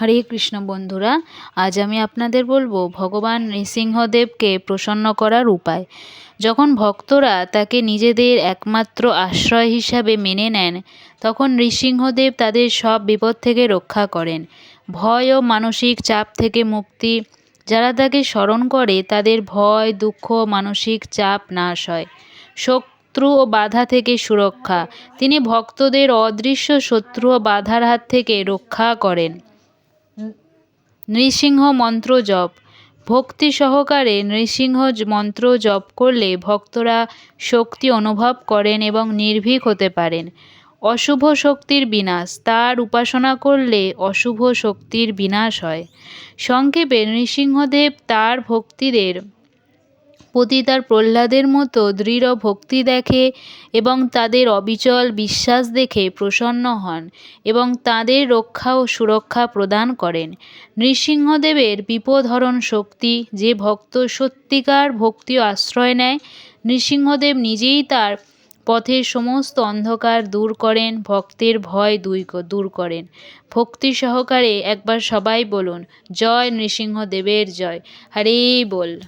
হরে কৃষ্ণ বন্ধুরা, আজ আমি আপনাদের বলব ভগবান নৃসিংহদেবকে প্রসন্ন করার উপায়। যখন ভক্তরা তাকে নিজেদের একমাত্র আশ্রয় হিসাবে মেনে নেন, তখন নৃসিংহদেব তাদের সব বিপদ থেকে রক্ষা করেন। ভয় ও মানসিক চাপ থেকে মুক্তি, যারা তাকে স্মরণ করে তাদের ভয়, দুঃখ মানসিক চাপ নাশ হয়। শোক শত্রু ও বাধা থেকে সুরক্ষা, তিনি ভক্তদের অদৃশ্য শত্রু ও বাধার হাত থেকে রক্ষা করেন। নৃসিংহ মন্ত্র জপ। ভক্তি সহকারে নৃসিংহ মন্ত্র জপ করলে ভক্তরা শক্তি অনুভব করেন এবং নির্ভীক হতে পারেন। অশুভ শক্তির বিনাশ, তার উপাসনা করলে অশুভ শক্তির বিনাশ হয়। সংক্ষেপে নৃসিংহদেব তার ভক্তিদের প্রতি তার প্রহ্লাদের মতো দৃঢ় ভক্তি দেখে এবং তাদের অবিচল বিশ্বাস দেখে প্রসন্ন হন এবং তাদের রক্ষা ও সুরক্ষা প্রদান করেন। নৃসিংহদেবের বিপদহরণ শক্তি যে ভক্ত সত্যিকার ভক্তি আশ্রয় নেয়, নৃসিংহদেব নিজেই তার পথের সমস্ত অন্ধকার দূর করেন, ভক্তের ভয় দুই দূর করেন। ভক্তি সহকারে একবার সবাই বলুন, জয় নৃসিংহদেবের জয়। হরে বল।